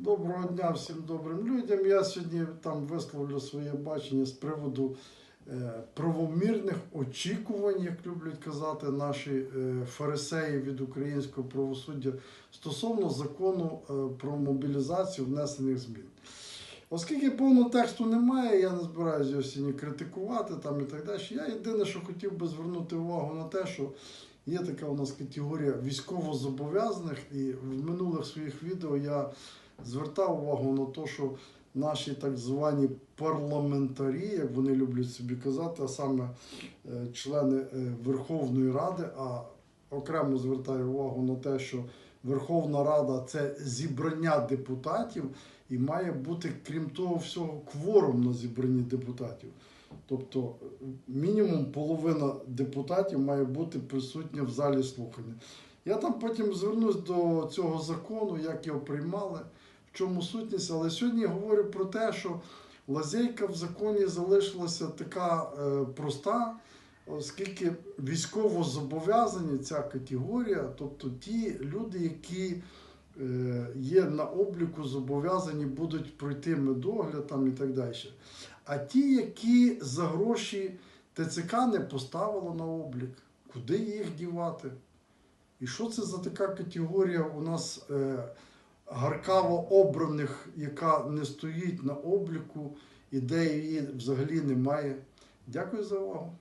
Доброго дня всім добрим людям. Я сьогодні там висловлю своє бачення з приводу е, правомірних очікувань, як люблять казати наші е, фарисеї від українського правосуддя стосовно закону е, про мобілізацію внесених змін. Оскільки повного тексту немає, я не збираюся його сьогодні критикувати там і так далі. Я єдине, що хотів би звернути увагу на те, що є така у нас категорія військовозобов'язаних, і в минулих своїх відео я звертав увагу на те, що наші так звані парламентарі, як вони люблять собі казати, а саме е, члени е, Верховної Ради, а окремо звертаю увагу на те, що Верховна Рада це зібрання депутатів і має бути, крім того всього, кворум на зібранні депутатів. Тобто мінімум половина депутатів має бути присутня в залі слухання. Я там потім звернусь до цього закону, як його приймали, чому сутність. Але сьогодні я говорю про те, що лазейка в законі залишилася така е, проста, оскільки військово зобов'язані ця категорія, тобто ті люди, які е, є на обліку, зобов'язані будуть пройти медогляд там і так далі. А ті, які за гроші ТЦК не поставило на облік, куди їх дівати? І що це за така категорія у нас е, гаркаво обраних, яка не стоїть на обліку ідеї її взагалі немає? Дякую за увагу.